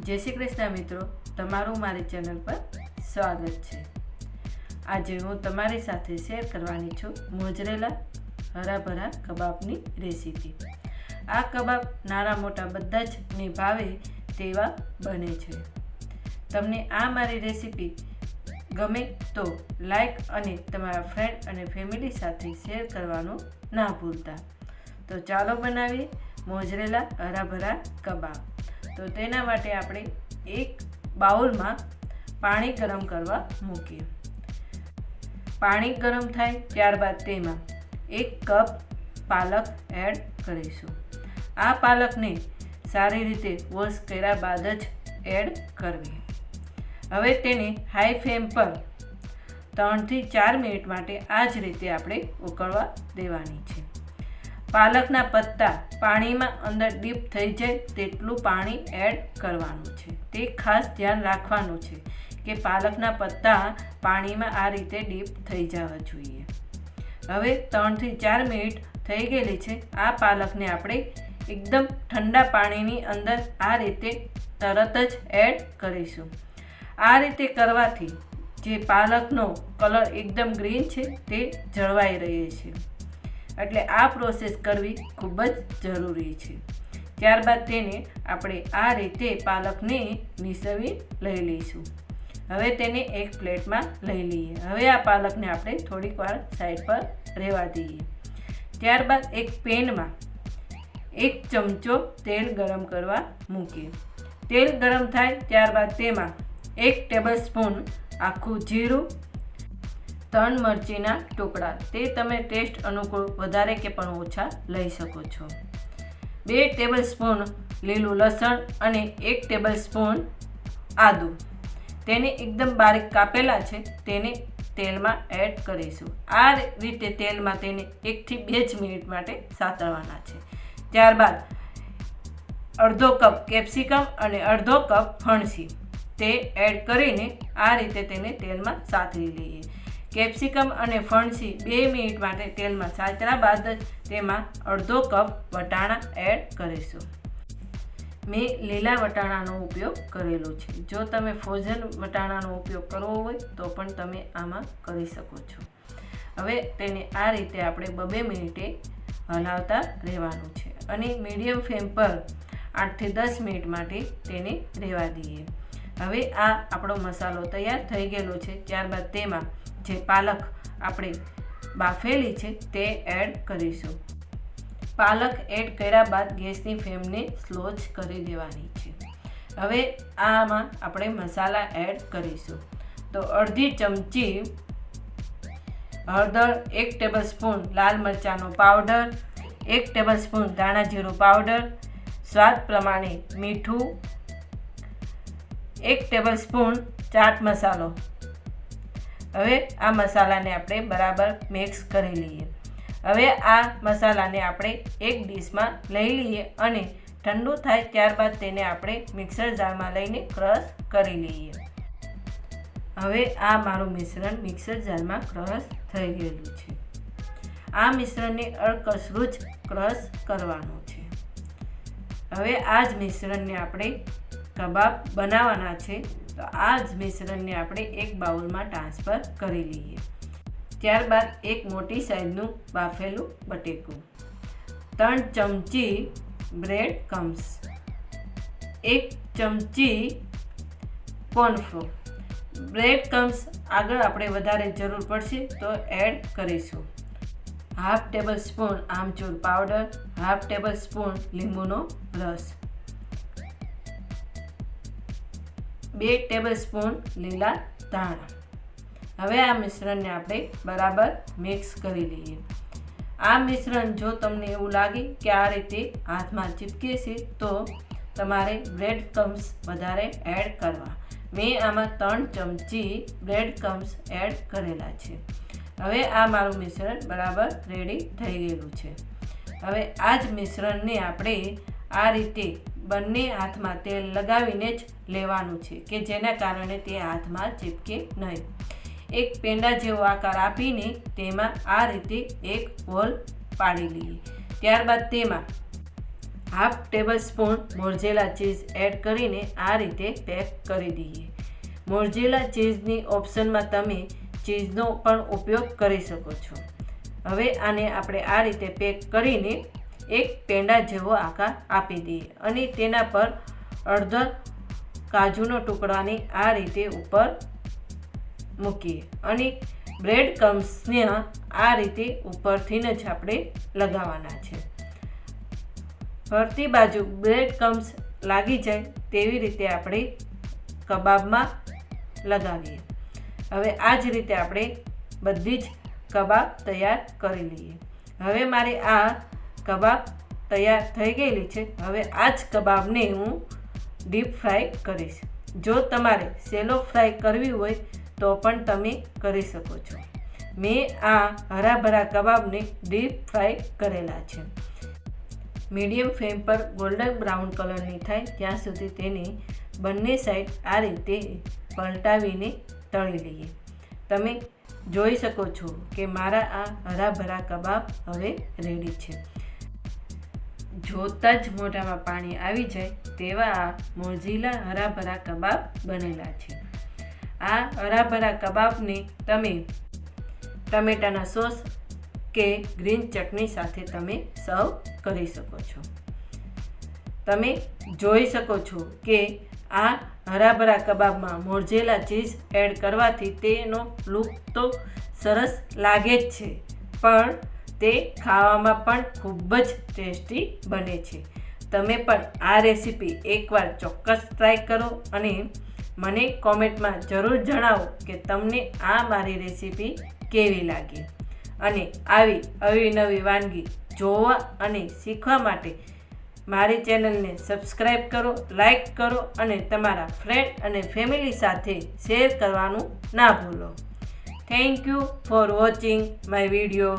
જય શ્રી કૃષ્ણ મિત્રો, તમારું મારી ચેનલ પર સ્વાગત છે. આજે હું તમારી સાથે શેર કરવાની છું મોજરેલા હરાભરા કબાબની રેસીપી આ કબાબ નાના મોટા બધા જ ને ભાવે તેવા બને છે. તમને આ મારી રેસીપી ગમે તો લાઈક અને તમારા ફ્રેન્ડ અને ફેમિલી સાથે શેર કરવાનું ના ભૂલતા. તો ચાલો બનાવીએ મોજરેલા હરાભરા કબાબ. તો તેના માટે આપણે એક બાઉલમાં પાણી ગરમ કરવા મૂકીએ. પાણી ગરમ થાય ત્યારબાદ તેમાં એક કપ પાલક એડ કરીશું. આ પાલકને સારી રીતે વોશ કર્યા બાદ જ એડ કરવી. હવે તેને હાઈ ફ્લેમ પર ત્રણથી ચાર મિનિટ માટે આ જ રીતે આપણે ઉકળવા દેવાની છે. પાલકના પત્તા પાણીમાં અંદર ડીપ થઈ જાય તેટલું પાણી એડ કરવાનું છે. તે ખાસ ધ્યાન રાખવાનું છે કે પાલકના પત્તા પાણીમાં આ રીતે ડીપ થઈ જવા જોઈએ. હવે ત્રણથી ચાર મિનિટ થઈ ગયેલી છે. આ પાલકને આપણે એકદમ ઠંડા પાણીની અંદર આ રીતે તરત જ એડ કરીશું. આ રીતે કરવાથી જે પાલકનો કલર એકદમ ગ્રીન છે તે જળવાઈ રહે છે. એટલે આ પ્રોસેસ કરવી ખૂબ જ જરૂરી છે. ત્યારબાદ તેને આપણે આ રીતે પાલકને નીસવી લઈ લઈશું. હવે તેને એક પ્લેટમાં લઈ લઈએ. હવે આ પાલકને આપણે થોડીક વાર સાઈડ પર રહેવા દઈએ. ત્યારબાદ એક પેનમાં એક ચમચો તેલ ગરમ કરવા મૂકીએ. તેલ ગરમ થાય ત્યારબાદ તેમાં એક ટેબલ સ્પૂન આખું જીરું ત્રણ મરચીના ટુકડા. તે તમે ટેસ્ટ અનુકૂળ વધારે કે પણ ઓછા લઈ શકો છો. બે ટેબલ સ્પૂન લીલું લસણ અને એક ટેબલ સ્પૂન આદું. તેને એકદમ બારીક કાપેલા છે, તેને તેલમાં એડ કરીશું. આ રીતે તેલમાં તેને એકથી બે જ મિનિટ માટે સાતળવાના છે. ત્યારબાદ અડધો કપ કેપ્સિકમ અને અડધો કપ ફણસી. તે એડ કરીને આ રીતે તેને તેલમાં સાતળી લઈએ. કેપ્સિકમ અને ફણસી બે મિનિટ માટે તેલમાં સાતરા બાદ તેમાં અડધો કપ વટાણા એડ કરીશું. મેં લીલા વટાણાનો ઉપયોગ કરેલો છે. જો તમે ફ્રોઝન વટાણાનો ઉપયોગ કરવો હોય તો પણ તમે આમાં કરી શકો છો. હવે તેને આ રીતે આપણે બબે મિનિટે હલાવતા રહેવાનું છે અને મીડિયમ ફ્લેમ પર આઠથી દસ મિનિટ માટે તેને રહેવા દઈએ. હવે આ આપણો મસાલો તૈયાર થઈ ગયેલો છે. ત્યારબાદ તેમાં જે પાલક આપણે બાફેલી છે તે એડ કરીશું. પાલક એડ કર્યા બાદ ગેસની ફ્લેમને સ્લો જ કરી દેવાની છે. હવે આમાં આપણે મસાલા એડ કરીશું. તો અડધી ચમચી હળદર, એક ટેબલ સ્પૂન લાલ મરચાંનો પાવડર, એક ટેબલ સ્પૂન ધાણા જીરું પાવડર, સ્વાદ પ્રમાણે મીઠું, એક ટેબલ સ્પૂન ચાટ મસાલો. હવે આ મસાલાને આપણે બરાબર મિક્સ કરી લઈએ. હવે આ મસાલાને આપણે એક ડીશમાં લઈ લઈએ અને ઠંડુ થાય ત્યારબાદ તેને આપણે મિક્સર જારમાં લઈને ક્રશ કરી લઈએ. હવે આ મારું મિશ્રણ મિક્સર જારમાં ક્રશ થઈ ગયેલું છે. આ મિશ્રણને અડકસરું જ ક્રશ કરવાનું છે. હવે આ જ મિશ્રણને આપણે કબાબ બનાવવાના છે. તો આ જ મિશ્રણને આપણે એક બાઉલમાં ટ્રાન્સફર કરી લઈએ. ત્યારબાદ એક મોટી સાઈઝનું બાફેલું બટેકું. ત્રણ ચમચી બ્રેડ કમ્સ એક ચમચી કોર્નફ્લોર બ્રેડ કમ્સ આગળ આપણે વધારે જરૂર પડશે તો એડ કરીશું. Half tablespoon amchur powder, half tablespoon લીંબુનો રસ. બે ટેબલ સ્પૂન લીલા ધાણા. હવે આ મિશ્રણને આપણે બરાબર મિક્સ કરી લઈએ. આ મિશ્રણ જો તમને એવું લાગે કે આ રીતે હાથમાં ચીપકે છે, તો તમારે બ્રેડ કમ્સ વધારે એડ કરવા. મેં આમાં ત્રણ ચમચી બ્રેડ કમ્સ એડ કરેલા છે. હવે આ મારું મિશ્રણ બરાબર રેડી થઈ ગયેલું છે. હવે આ જ મિશ્રણને આપણે આ રીતે બંને હાથમાં તેલ લગાવીને જ લેવાનું છે, કે જેના કારણે તે હાથમાં ચીપકે નહીં. એક પેંડા જેવો આકાર આપીને તેમાં આ રીતે એક હોલ પાડી લઈએ. ત્યારબાદ તેમાં half tablespoon mozzarella cheese add કરીને આ રીતે પેક કરી દઈએ. મોરજેલા ચીઝની ઓપ્શનમાં તમે ચીઝનો પણ ઉપયોગ કરી શકો છો. હવે આને આપણે આ રીતે પેક કરીને એક પેંડા જેવો આકાર આપી દઈએ અને તેના પર અડધો કાજુનો ટુકડાને આ રીતે ઉપર મૂકીએ અને બ્રેડ કમ્સને આ રીતે ઉપરથી જ આપણે લગાવવાના છે. ફરતી બાજુ બ્રેડ કમ્સ લાગી જાય તેવી રીતે આપણે કબાબમાં લગાવીએ. હવે આ જ રીતે આપણે બધી જ કબાબ તૈયાર કરી લઈએ. હવે મારે આ કબાબ તૈયાર થઈ ગયેલી છે. હવે આ જ કબાબને હું ડીપ ફ્રાય કરીશ. જો તમારે સેલો ફ્રાય કરવી હોય તો પણ તમે કરી શકો છો. મેં આ હરાભરા કબાબને ડીપ ફ્રાય કરેલા છે. મીડિયમ ફ્લેમ પર ગોલ્ડન બ્રાઉન કલરની થાય, ત્યાં સુધી તેને બંને સાઈડ આ રીતે પલટાવીને તળી લઈએ. તમે જોઈ શકો છો કે મારા આ હરાભરા કબાબ હવે રેડી છે. જોતાં જ મોઢામાં પાણી આવી જાય તેવા આ મોજીલા હરાભરા કબાબ બનેલા છે. આ હરાભરા કબાબને તમે ટમેટાના સોસ કે ગ્રીન ચટણી સાથે તમે સર્વ કરી શકો છો. તમે જોઈ શકો છો કે આ હરાભરા કબાબમાં મોરજેલા ચીઝ એડ કરવાથી તેનો લુક તો સરસ લાગે જ છે, પણ તે ખાવામાં પણ ખૂબ જ ટેસ્ટી બને છે. તમે પણ આ રેસીપી એકવાર ચોક્કસ ટ્રાય કરો અને મને કોમેન્ટમાં જરૂર જણાવો કે તમને આ મારી રેસીપી કેવી લાગી. અને આવી અવિનવી વાનગી જોવા અને શીખવા માટે મારી ચેનલને સબસ્ક્રાઈબ કરો લાઈક કરો અને તમારા ફ્રેન્ડ અને ફેમિલી સાથે શેર કરવાનું ના ભૂલો. Thank you for watching my video.